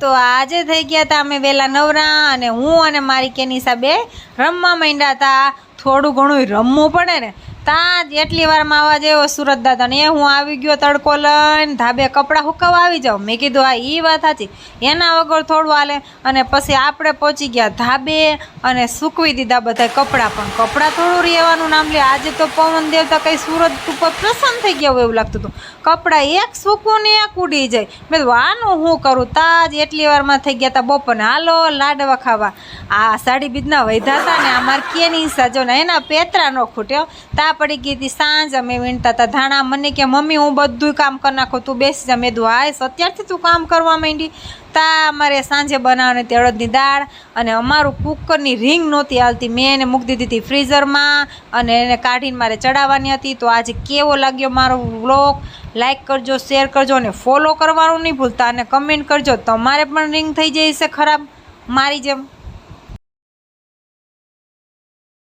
તો આજે થઈ ગયા હતા અમે વહેલા નવરા અને હું અને મારી કેનિસા બે રમવા માંડ્યા હતા થોડું ઘણું રમવું પડે ને ત્યાં એટલી વારમાં આવવા જેવો સુરત દાદા ને એ હું આવી ગયો તડકો લઈને, ધાબે કપડાં હુકવવા આવી જાઉં. મેં કીધું આ એ વાત સાચી. એના વગર થોડું હાલે. અને પછી આપણે પહોંચી ગયા ધાબે અને સૂકવી દીધા બધા કપડાં. પણ કપડાં થોડું રહેવાનું નામ લે. આજે તો પવન દેવતા કંઈ સુરત ઉપર પ્રસન્ન થઈ ગયા એવું લાગતું હતું. કપડાં એક સૂકવું ને એક ઉડી જાય. મેં આનું હું કરું? તાજ એટલી વારમાં થઈ ગયા હતા બપોરને. હાલો, લાડવા ખાવા. આ સાડી બીજના વૈધા હતા ને આ કેની સજો ને એના પેતરા ન ખૂટ્યો. તા પડી ગઈ હતી સાંજ, અમે વીણતા હતા ધાણા. મને કે, મમ્મી, હું બધું કામ કરી નાખું. તું બેસી જા. મેં હાય અત્યારથી તું કામ કરવા માંડી. તા અમારે સાંજે બનાવવાની તે અડદની દાળ અને અમારું કુકરની રિંગ નહોતી હાલતી. મેં એને મૂકી દીધી હતી ફ્રીઝરમાં અને એને કાઢીને મારે ચડાવવાની હતી. તો આજે કેવો લાગ્યો મારો વ્લોગ? લાઈક કરજો, શેર કરજો અને ફોલો કરવાનું નહીં ભૂલતા. અને કમેન્ટ કરજો, તમારે પણ રિંગ થઈ જશે ખરાબ? મારી જેમ.